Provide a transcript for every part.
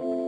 thank you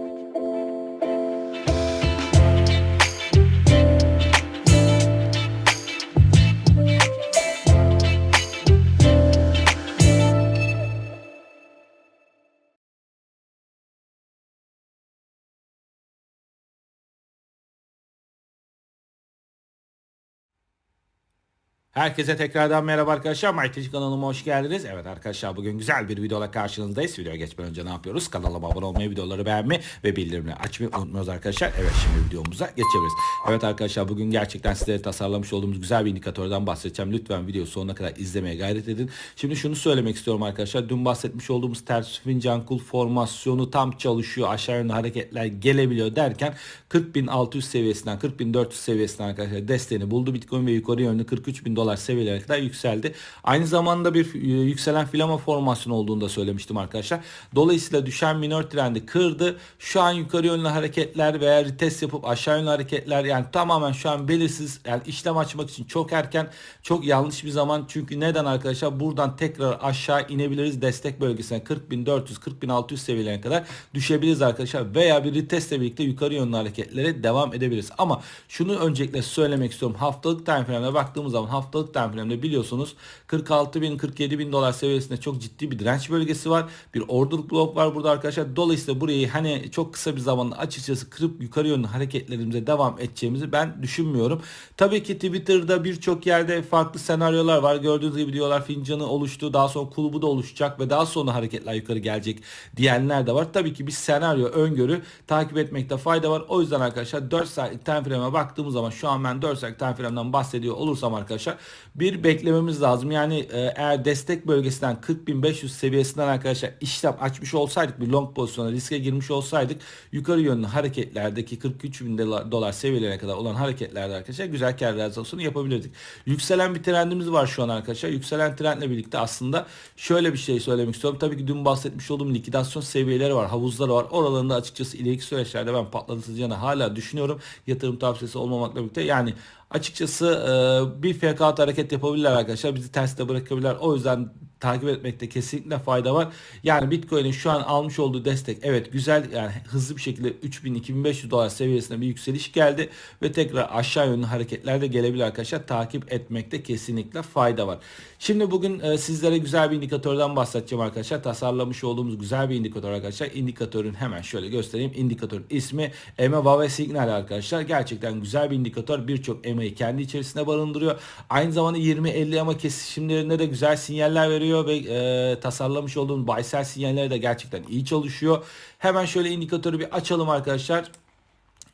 Herkese tekrardan merhaba arkadaşlar. MyTech kanalıma hoş geldiniz. Evet arkadaşlar bugün güzel bir videola karşınızdayız. Videoya geçmeden önce ne yapıyoruz? Kanalıma abone olmayı, videoları beğenmeyi ve bildirimleri açmayı unutmuyoruz arkadaşlar. Evet şimdi videomuza geçebiliriz. Evet arkadaşlar bugün gerçekten sizlere tasarlamış olduğumuz güzel bir indikatörden bahsedeceğim. Lütfen video sonuna kadar izlemeye gayret edin. Şimdi şunu söylemek istiyorum arkadaşlar. Dün bahsetmiş olduğumuz ters fincan kul formasyonu tam çalışıyor. Aşağı yönlü hareketler gelebiliyor derken 40.600 seviyesinden 40.400 seviyesinden arkadaşlar desteğini buldu. Bitcoin ve yukarı yönlü 43.000 dolar seviyelerine kadar yükseldi. Aynı zamanda bir e, yükselen filama formasyonu olduğunu da söylemiştim arkadaşlar. Dolayısıyla düşen minor trendi kırdı. Şu an yukarı yönlü hareketler veya retest yapıp aşağı yönlü hareketler yani tamamen şu an belirsiz. Yani işlem açmak için çok erken, çok yanlış bir zaman. Çünkü neden arkadaşlar? Buradan tekrar aşağı inebiliriz destek bölgesine 40.400 40.600 seviyelerine kadar düşebiliriz arkadaşlar. Veya bir retestle birlikte yukarı yönlü hareketlere devam edebiliriz. Ama şunu öncelikle söylemek istiyorum. Haftalık time frame'e baktığımız zaman haftalık haftalık time biliyorsunuz 46 bin 47 bin dolar seviyesinde çok ciddi bir direnç bölgesi var. Bir order block var burada arkadaşlar. Dolayısıyla burayı hani çok kısa bir zamanda açıkçası kırıp yukarı yönlü hareketlerimize devam edeceğimizi ben düşünmüyorum. Tabii ki Twitter'da birçok yerde farklı senaryolar var. Gördüğünüz gibi diyorlar fincanı oluştu. Daha sonra kulubu da oluşacak ve daha sonra hareketler yukarı gelecek diyenler de var. Tabii ki bir senaryo öngörü takip etmekte fayda var. O yüzden arkadaşlar 4 saatlik time frame'e baktığımız zaman şu an ben 4 saatlik time frame'den bahsediyor olursam arkadaşlar bir beklememiz lazım. Yani e, eğer destek bölgesinden 40.500 seviyesinden arkadaşlar işlem açmış olsaydık bir long pozisyona riske girmiş olsaydık yukarı yönlü hareketlerdeki 43.000 dolar seviyelerine kadar olan hareketlerde arkadaşlar güzel kar realizasyonu yapabilirdik. Yükselen bir trendimiz var şu an arkadaşlar. Yükselen trendle birlikte aslında şöyle bir şey söylemek istiyorum. Tabii ki dün bahsetmiş olduğum likidasyon seviyeleri var, havuzları var. Oralarında açıkçası ileriki süreçlerde ben patlatılacağını hala düşünüyorum. Yatırım tavsiyesi olmamakla birlikte yani açıkçası e, bir fiyat hareket yapabilirler arkadaşlar. Bizi terste bırakabilirler. O yüzden takip etmekte kesinlikle fayda var. Yani Bitcoin'in şu an almış olduğu destek evet güzel yani hızlı bir şekilde 3000-2500 dolar seviyesine bir yükseliş geldi ve tekrar aşağı yönlü hareketler de gelebilir arkadaşlar. Takip etmekte kesinlikle fayda var. Şimdi bugün e, sizlere güzel bir indikatörden bahsedeceğim arkadaşlar. Tasarlamış olduğumuz güzel bir indikatör arkadaşlar. İndikatörün hemen şöyle göstereyim. İndikatörün ismi EMA ve Signal arkadaşlar. Gerçekten güzel bir indikatör. Birçok EMA'yı kendi içerisinde barındırıyor. Aynı zamanda 20-50 EMA kesişimlerinde de güzel sinyaller veriyor veriyor ve e, tasarlamış olduğum buy sinyalleri de gerçekten iyi çalışıyor. Hemen şöyle indikatörü bir açalım arkadaşlar.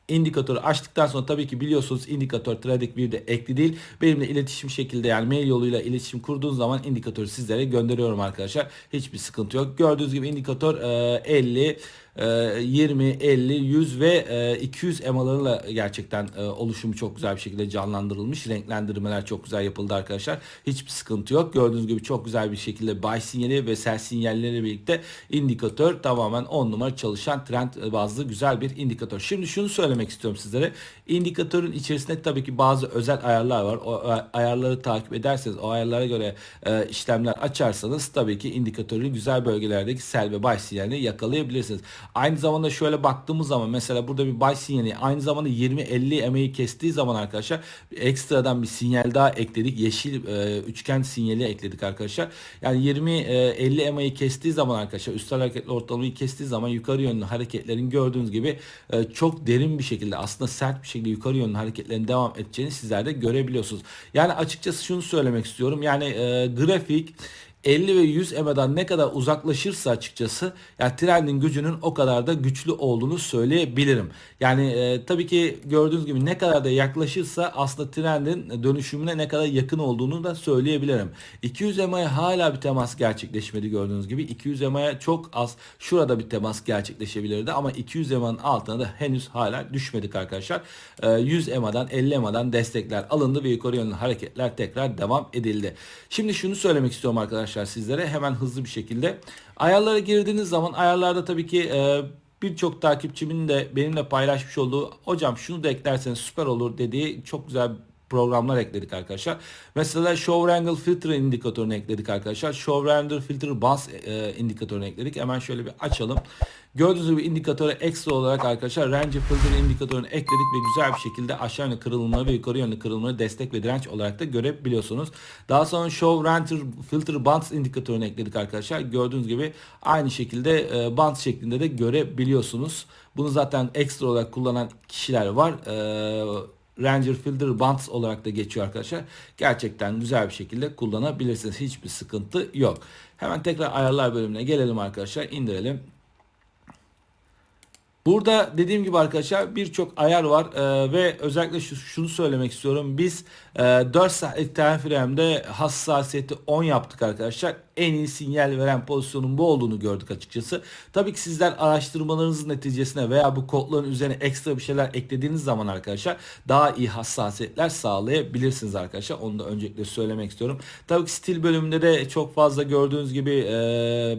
İndikatörü açtıktan sonra tabii ki biliyorsunuz indikatör Trading de ekli değil. Benimle iletişim şekilde yani mail yoluyla iletişim kurduğunuz zaman indikatörü sizlere gönderiyorum arkadaşlar. Hiçbir sıkıntı yok. Gördüğünüz gibi indikatör e, 50 20, 50, 100 ve 200 e, emalarıyla gerçekten e, oluşumu çok güzel bir şekilde canlandırılmış. Renklendirmeler çok güzel yapıldı arkadaşlar. Hiçbir sıkıntı yok. Gördüğünüz gibi çok güzel bir şekilde buy sinyali ve sell sinyalleriyle birlikte indikatör tamamen 10 numara çalışan trend bazlı güzel bir indikatör. Şimdi şunu söylemek istiyorum sizlere. İndikatörün içerisinde tabii ki bazı özel ayarlar var. O ayarları takip ederseniz o ayarlara göre e, işlemler açarsanız tabii ki indikatörün güzel bölgelerdeki sell ve buy sinyalini yakalayabilirsiniz. Aynı zamanda şöyle baktığımız zaman mesela burada bir buy sinyali aynı zamanda 20-50 emeği kestiği zaman arkadaşlar ekstradan bir sinyal daha ekledik. Yeşil e, üçgen sinyali ekledik arkadaşlar. Yani 20-50 e, emeği kestiği zaman arkadaşlar üstel hareketli ortalamayı kestiği zaman yukarı yönlü hareketlerin gördüğünüz gibi e, çok derin bir şekilde aslında sert bir şekilde yukarı yönlü hareketlerin devam edeceğini sizler de görebiliyorsunuz. Yani açıkçası şunu söylemek istiyorum. Yani e, grafik 50 ve 100 EMA'dan ne kadar uzaklaşırsa açıkçası yani trendin gücünün o kadar da güçlü olduğunu söyleyebilirim. Yani e, tabii ki gördüğünüz gibi ne kadar da yaklaşırsa aslında trendin dönüşümüne ne kadar yakın olduğunu da söyleyebilirim. 200 EMA'ya hala bir temas gerçekleşmedi gördüğünüz gibi. 200 EMA'ya çok az şurada bir temas gerçekleşebilirdi ama 200 EMA'nın altına da henüz hala düşmedik arkadaşlar. E, 100 EMA'dan 50 EMA'dan destekler alındı ve yukarı yönlü hareketler tekrar devam edildi. Şimdi şunu söylemek istiyorum arkadaşlar arkadaşlar sizlere hemen hızlı bir şekilde. Ayarlara girdiğiniz zaman ayarlarda tabii ki e, birçok takipçimin de benimle paylaşmış olduğu hocam şunu da eklerseniz süper olur dediği çok güzel programlar ekledik arkadaşlar. Mesela Show Angle Filter indikatörünü ekledik arkadaşlar. Show Render Filter Bus e, indikatörünü ekledik. Hemen şöyle bir açalım. Gördüğünüz gibi indikatöre ekstra olarak arkadaşlar Range Filter indikatörünü ekledik ve güzel bir şekilde aşağı yönlü kırılımları ve yukarı yönlü kırılımları destek ve direnç olarak da görebiliyorsunuz. Daha sonra Show Render Filter Bands indikatörünü ekledik arkadaşlar. Gördüğünüz gibi aynı şekilde e, band şeklinde de görebiliyorsunuz. Bunu zaten ekstra olarak kullanan kişiler var. E, Ranger Filter Bands olarak da geçiyor arkadaşlar. Gerçekten güzel bir şekilde kullanabilirsiniz. Hiçbir sıkıntı yok. Hemen tekrar ayarlar bölümüne gelelim arkadaşlar. indirelim. Burada dediğim gibi arkadaşlar birçok ayar var ee, ve özellikle şu, şunu söylemek istiyorum. Biz e, 4 saatlik time frame'de hassasiyeti 10 yaptık arkadaşlar. En iyi sinyal veren pozisyonun bu olduğunu gördük açıkçası. Tabii ki sizler araştırmalarınızın neticesine veya bu kodların üzerine ekstra bir şeyler eklediğiniz zaman arkadaşlar daha iyi hassasiyetler sağlayabilirsiniz arkadaşlar. Onu da öncelikle söylemek istiyorum. Tabii ki stil bölümünde de çok fazla gördüğünüz gibi e,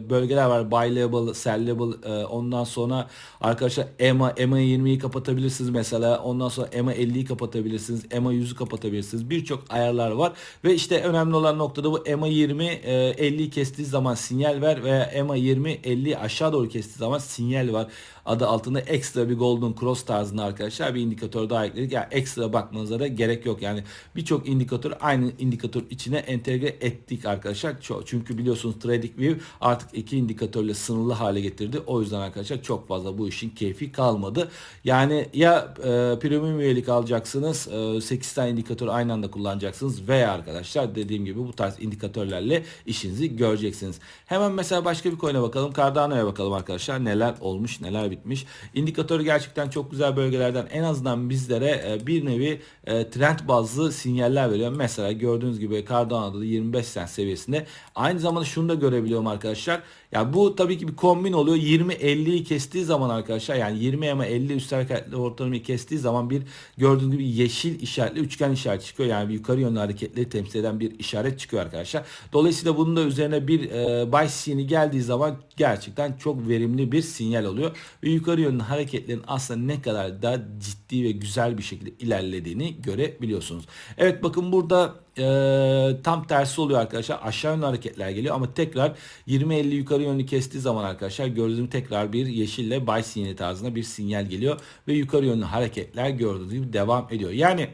bölgeler var. Buy level, sell level e, ondan sonra arkadaşlar EMA, EMA 20'yi kapatabilirsiniz mesela. Ondan sonra EMA 50'yi kapatabilirsiniz. EMA 100'ü kapatabilirsiniz. Birçok ayarlar var. Ve işte önemli olan noktada bu EMA 20 e, 50'yi kestiği zaman sinyal ver veya EMA 20 50 aşağı doğru kestiği zaman sinyal var adı altında ekstra bir golden cross tarzında arkadaşlar bir indikatör daha ekledik. Yani ekstra bakmanıza da gerek yok. Yani birçok indikatör aynı indikatör içine entegre ettik arkadaşlar. Çünkü biliyorsunuz TradingView artık iki indikatörle sınırlı hale getirdi. O yüzden arkadaşlar çok fazla bu işin keyfi kalmadı. Yani ya e, premium üyelik alacaksınız. E, 8 tane indikatör aynı anda kullanacaksınız veya arkadaşlar dediğim gibi bu tarz indikatörlerle işinizi göreceksiniz. Hemen mesela başka bir coin'e bakalım. Cardano'ya bakalım arkadaşlar. Neler olmuş, neler bitmiş. İndikatör gerçekten çok güzel bölgelerden en azından bizlere e, bir nevi e, trend bazlı sinyaller veriyor. Mesela gördüğünüz gibi Cardano'da da 25 cent seviyesinde. Aynı zamanda şunu da görebiliyorum arkadaşlar. Ya bu tabii ki bir kombin oluyor. 20-50'yi kestiği zaman arkadaşlar yani 20 ama 50 üst hareketli ortalamayı kestiği zaman bir gördüğünüz gibi yeşil işaretli üçgen işaret çıkıyor. Yani bir yukarı yönlü hareketleri temsil eden bir işaret çıkıyor arkadaşlar. Dolayısıyla bunun da üzerine bir e, buy sinyali geldiği zaman gerçekten çok verimli bir sinyal oluyor. Ve yukarı yönlü hareketlerin aslında ne kadar da ciddi ve güzel bir şekilde ilerlediğini görebiliyorsunuz. Evet bakın burada e, tam tersi oluyor arkadaşlar. Aşağı yönlü hareketler geliyor ama tekrar 20-50 yukarı yönlü kestiği zaman arkadaşlar gördüğünüz tekrar bir yeşille buy sinyali tarzında bir sinyal geliyor ve yukarı yönlü hareketler gördüğünüz gibi devam ediyor. Yani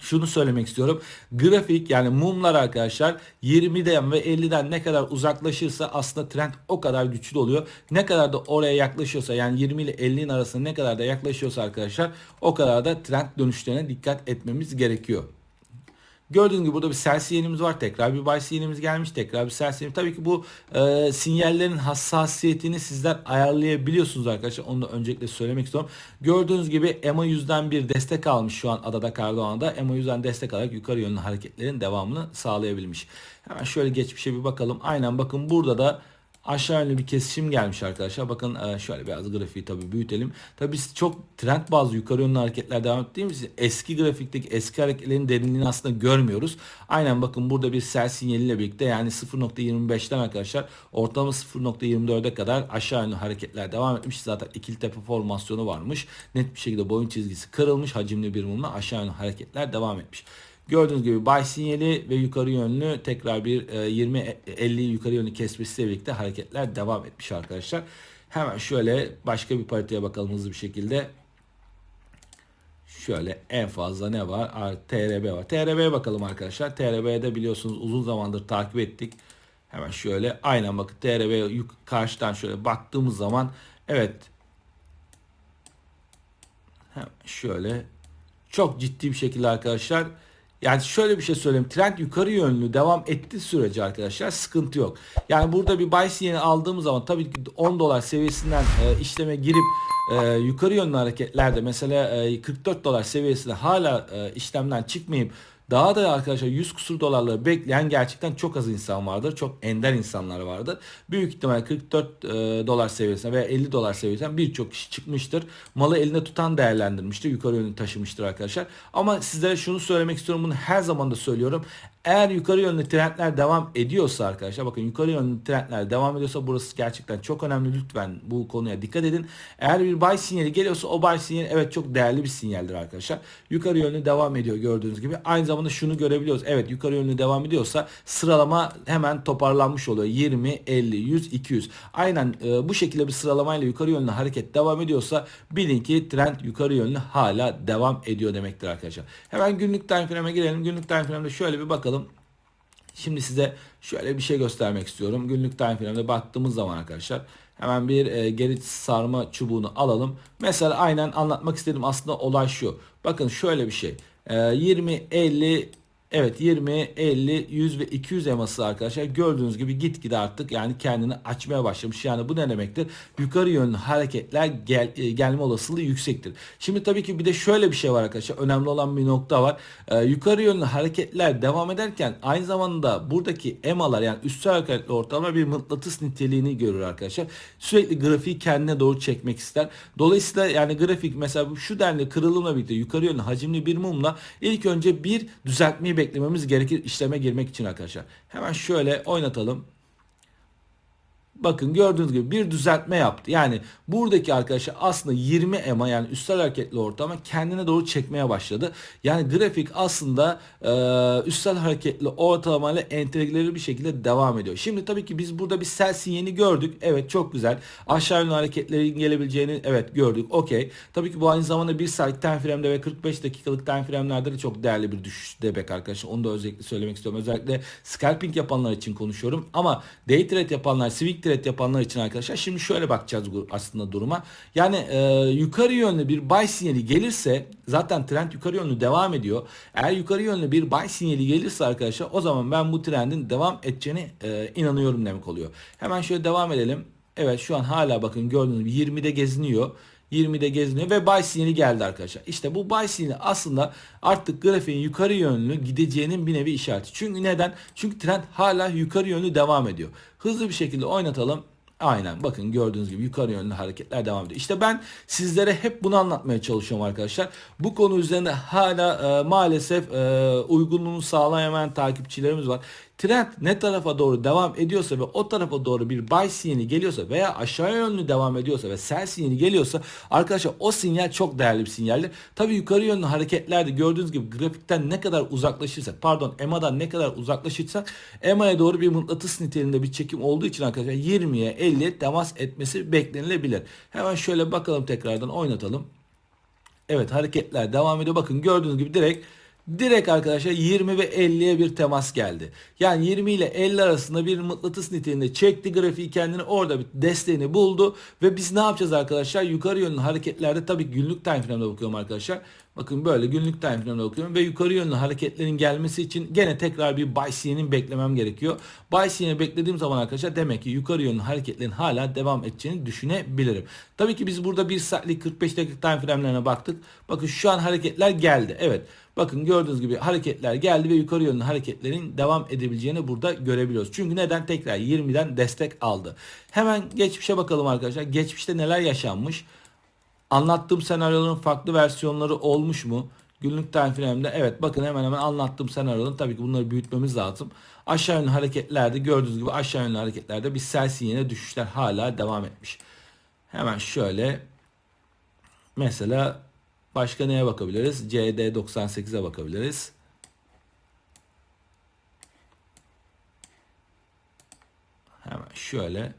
şunu söylemek istiyorum. Grafik yani mumlar arkadaşlar 20'den ve 50'den ne kadar uzaklaşırsa aslında trend o kadar güçlü oluyor. Ne kadar da oraya yaklaşıyorsa yani 20 ile 50'nin arasında ne kadar da yaklaşıyorsa arkadaşlar o kadar da trend dönüşlerine dikkat etmemiz gerekiyor. Gördüğünüz gibi burada bir sell sinyalimiz var. Tekrar bir buy sinyalimiz gelmiş. Tekrar bir sell sinyalimiz. Tabii ki bu e, sinyallerin hassasiyetini sizler ayarlayabiliyorsunuz arkadaşlar. Onu da öncelikle söylemek istiyorum. Gördüğünüz gibi EMA 100'den bir destek almış şu an adada Cardano'da. EMA 100'den destek alarak yukarı yönlü hareketlerin devamını sağlayabilmiş. Hemen şöyle geçmişe bir bakalım. Aynen bakın burada da aşağı yönlü bir kesişim gelmiş arkadaşlar. Bakın e, şöyle biraz grafiği tabi büyütelim. Tabi biz çok trend bazlı yukarı yönlü hareketler devam ettiğimiz için eski grafikteki eski hareketlerin derinliğini aslında görmüyoruz. Aynen bakın burada bir sell sinyaliyle birlikte yani 0.25'ten arkadaşlar ortalama 0.24'e kadar aşağı yönlü hareketler devam etmiş. Zaten ikili tepe formasyonu varmış. Net bir şekilde boyun çizgisi kırılmış. Hacimli bir mumla aşağı yönlü hareketler devam etmiş. Gördüğünüz gibi buy sinyali ve yukarı yönlü tekrar bir 20-50 e, yukarı yönlü kesmesiyle birlikte hareketler devam etmiş arkadaşlar. Hemen şöyle başka bir pariteye bakalım hızlı bir şekilde. Şöyle en fazla ne var? TRB var. TRB'ye bakalım arkadaşlar. TRB'de biliyorsunuz uzun zamandır takip ettik. Hemen şöyle aynen bakın TRB karşıdan şöyle baktığımız zaman evet hemen şöyle çok ciddi bir şekilde arkadaşlar yani şöyle bir şey söyleyeyim. Trend yukarı yönlü devam ettiği sürece arkadaşlar sıkıntı yok. Yani burada bir buy sinyali aldığımız zaman tabii ki 10 dolar seviyesinden e, işleme girip e, yukarı yönlü hareketlerde mesela e, 44 dolar seviyesinde hala e, işlemden çıkmayıp daha da arkadaşlar 100 kusur dolarları bekleyen gerçekten çok az insan vardır. Çok ender insanlar vardır. Büyük ihtimal 44 e, dolar seviyesine veya 50 dolar seviyesinden birçok kişi çıkmıştır. Malı elinde tutan değerlendirmiştir. Yukarı yönlü taşımıştır arkadaşlar. Ama sizlere şunu söylemek istiyorum. Bunu her zaman da söylüyorum. Eğer yukarı yönlü trendler devam ediyorsa arkadaşlar bakın yukarı yönlü trendler devam ediyorsa burası gerçekten çok önemli. Lütfen bu konuya dikkat edin. Eğer bir buy sinyali geliyorsa o buy sinyali evet çok değerli bir sinyaldir arkadaşlar. Yukarı yönlü devam ediyor gördüğünüz gibi. Aynı zamanda şunu görebiliyoruz. Evet yukarı yönlü devam ediyorsa sıralama hemen toparlanmış oluyor. 20, 50, 100, 200. Aynen e, bu şekilde bir sıralamayla yukarı yönlü hareket devam ediyorsa bilin ki trend yukarı yönlü hala devam ediyor demektir arkadaşlar. Hemen günlük time frame'e girelim. Günlük time frame'de şöyle bir bakalım. Şimdi size şöyle bir şey göstermek istiyorum. Günlük time frame'de baktığımız zaman arkadaşlar hemen bir e, geri sarma çubuğunu alalım. Mesela aynen anlatmak istediğim aslında olay şu. Bakın şöyle bir şey. E, 20, 50, Evet 20, 50, 100 ve 200 eması arkadaşlar gördüğünüz gibi gitgide artık yani kendini açmaya başlamış. Yani bu ne demektir? Yukarı yönlü hareketler gel, e, gelme olasılığı yüksektir. Şimdi tabii ki bir de şöyle bir şey var arkadaşlar. Önemli olan bir nokta var. Ee, yukarı yönlü hareketler devam ederken aynı zamanda buradaki emalar yani üstsel hareketli ortalama bir mıknatıs niteliğini görür arkadaşlar. Sürekli grafiği kendine doğru çekmek ister. Dolayısıyla yani grafik mesela şu denli kırılımla birlikte yukarı yönlü hacimli bir mumla ilk önce bir düzeltmeyi beklememiz gerekir işleme girmek için arkadaşlar. Hemen şöyle oynatalım. Bakın gördüğünüz gibi bir düzeltme yaptı. Yani buradaki arkadaşlar aslında 20 EMA yani üstel hareketli ortama kendine doğru çekmeye başladı. Yani grafik aslında e, üstel hareketli ortalamayla entegreli bir şekilde devam ediyor. Şimdi tabii ki biz burada bir sell sinyali gördük. Evet çok güzel. Aşağı yönlü hareketlerin gelebileceğini evet gördük. Okey. Tabii ki bu aynı zamanda bir saatlik time frame'de ve 45 dakikalık time frame'lerde de çok değerli bir düşüş demek arkadaşlar. Onu da özellikle söylemek istiyorum. Özellikle scalping yapanlar için konuşuyorum. Ama day trade yapanlar, swing trade yapanlar için arkadaşlar şimdi şöyle bakacağız aslında duruma. Yani e, yukarı yönlü bir buy sinyali gelirse zaten trend yukarı yönlü devam ediyor. Eğer yukarı yönlü bir buy sinyali gelirse arkadaşlar o zaman ben bu trendin devam edeceğine e, inanıyorum demek oluyor. Hemen şöyle devam edelim. Evet şu an hala bakın gördüğünüz gibi 20'de geziniyor. 20'de geziniyor ve buy sinyali geldi arkadaşlar. İşte bu buy sinyali aslında artık grafiğin yukarı yönlü gideceğinin bir nevi işareti. Çünkü neden? Çünkü trend hala yukarı yönlü devam ediyor. Hızlı bir şekilde oynatalım. Aynen bakın gördüğünüz gibi yukarı yönlü hareketler devam ediyor. İşte ben sizlere hep bunu anlatmaya çalışıyorum arkadaşlar. Bu konu üzerinde hala e, maalesef e, uygunluğunu sağlayamayan takipçilerimiz var. Trend ne tarafa doğru devam ediyorsa ve o tarafa doğru bir buy sinyali geliyorsa veya aşağı yönlü devam ediyorsa ve sell sinyali geliyorsa arkadaşlar o sinyal çok değerli bir sinyaldir. Tabi yukarı yönlü hareketlerde gördüğünüz gibi grafikten ne kadar uzaklaşırsak pardon EMA'dan ne kadar uzaklaşırsak EMA'ya doğru bir mıknatıs niteliğinde bir çekim olduğu için arkadaşlar 20'ye 50'ye temas etmesi beklenilebilir. Hemen şöyle bakalım tekrardan oynatalım. Evet hareketler devam ediyor. Bakın gördüğünüz gibi direkt Direkt arkadaşlar 20 ve 50'ye bir temas geldi. Yani 20 ile 50 arasında bir mıknatıs niteliğinde çekti grafiği kendini orada bir desteğini buldu. Ve biz ne yapacağız arkadaşlar? Yukarı yönlü hareketlerde tabii günlük time frame'de bakıyorum arkadaşlar. Bakın böyle günlük time frame'de bakıyorum ve yukarı yönlü hareketlerin gelmesi için gene tekrar bir buy signal'in beklemem gerekiyor. Buy signal'i beklediğim zaman arkadaşlar demek ki yukarı yönlü hareketlerin hala devam edeceğini düşünebilirim. Tabii ki biz burada 1 saatlik 45 dakika time frame'lerine baktık. Bakın şu an hareketler geldi. Evet. Bakın gördüğünüz gibi hareketler geldi ve yukarı yönlü hareketlerin devam edebileceğini burada görebiliyoruz. Çünkü neden? Tekrar 20'den destek aldı. Hemen geçmişe bakalım arkadaşlar. Geçmişte neler yaşanmış? Anlattığım senaryoların farklı versiyonları olmuş mu? Günlük time frame'de evet bakın hemen hemen anlattığım senaryoların tabii ki bunları büyütmemiz lazım. Aşağı yönlü hareketlerde gördüğünüz gibi aşağı yönlü hareketlerde bir sell sinyaline düşüşler hala devam etmiş. Hemen şöyle mesela başka neye bakabiliriz? CD98'e bakabiliriz. Hemen şöyle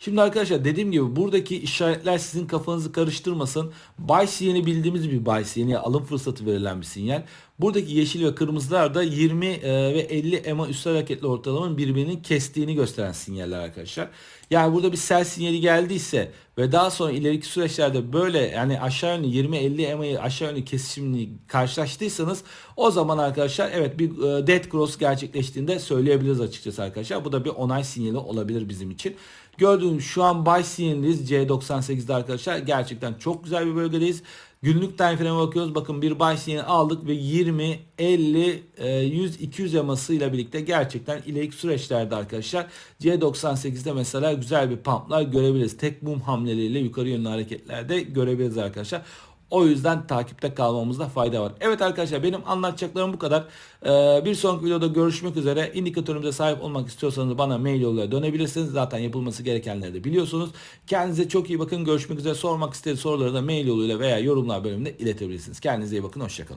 Şimdi arkadaşlar dediğim gibi buradaki işaretler sizin kafanızı karıştırmasın. Buy sinyali bildiğimiz bir buy sinyali alım fırsatı verilen bir sinyal. Buradaki yeşil ve kırmızılar da 20 e, ve 50 EMA üstel hareketli ortalamanın birbirinin kestiğini gösteren sinyaller arkadaşlar. Yani burada bir sell sinyali geldiyse ve daha sonra ileriki süreçlerde böyle yani aşağı yönlü 20-50 EMA'yı aşağı yönlü kesişimini karşılaştıysanız o zaman arkadaşlar evet bir e, dead cross gerçekleştiğinde söyleyebiliriz açıkçası arkadaşlar. Bu da bir onay sinyali olabilir bizim için. Gördüğünüz şu an buy sinyalindeyiz C98'de arkadaşlar. Gerçekten çok güzel bir bölgedeyiz. Günlük time frame'e bakıyoruz. Bakın bir buy sinyali aldık ve 20, 50, 100, 200 yamasıyla birlikte gerçekten ileriki süreçlerde arkadaşlar C98'de mesela güzel bir pumplar görebiliriz. Tek mum hamleleriyle yukarı yönlü hareketlerde görebiliriz arkadaşlar. O yüzden takipte kalmamızda fayda var. Evet arkadaşlar benim anlatacaklarım bu kadar. Ee, bir sonraki videoda görüşmek üzere. İndikatörümüze sahip olmak istiyorsanız bana mail yoluyla dönebilirsiniz. Zaten yapılması gerekenleri de biliyorsunuz. Kendinize çok iyi bakın. Görüşmek üzere. Sormak istediğiniz soruları da mail yoluyla veya yorumlar bölümünde iletebilirsiniz. Kendinize iyi bakın. Hoşçakalın.